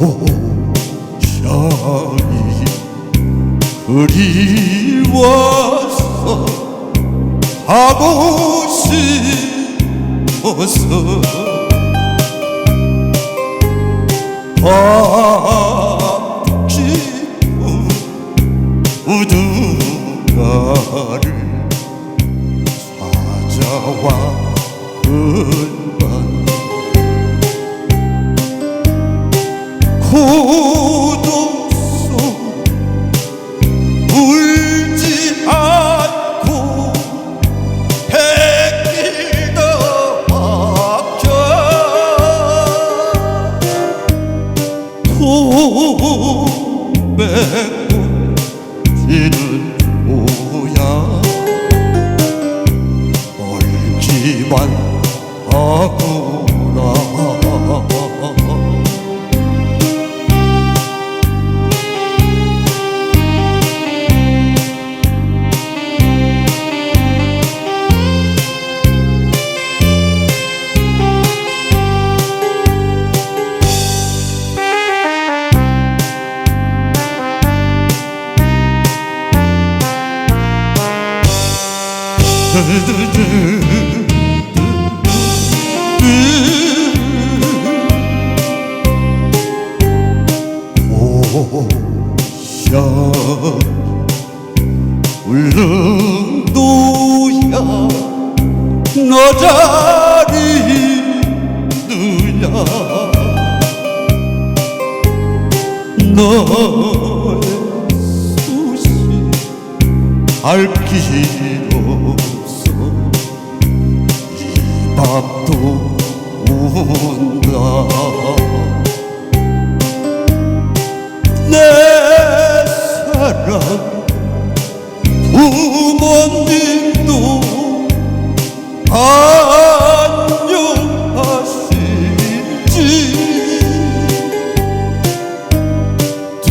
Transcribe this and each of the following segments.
고향이 그리워서 하고 싶어서. 밤지은 우두가를 찾아와. 그날 고독 속 울지 않고 백길도 막혀 도매고 지는 모양. 멀기만 하구 고향 울릉도야 너 자리 누냐 너의 수시 없 밤도 운다. 내 사랑 부모님도 안녕하시지.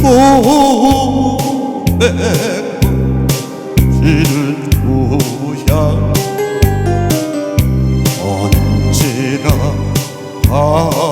도매고 아, 아.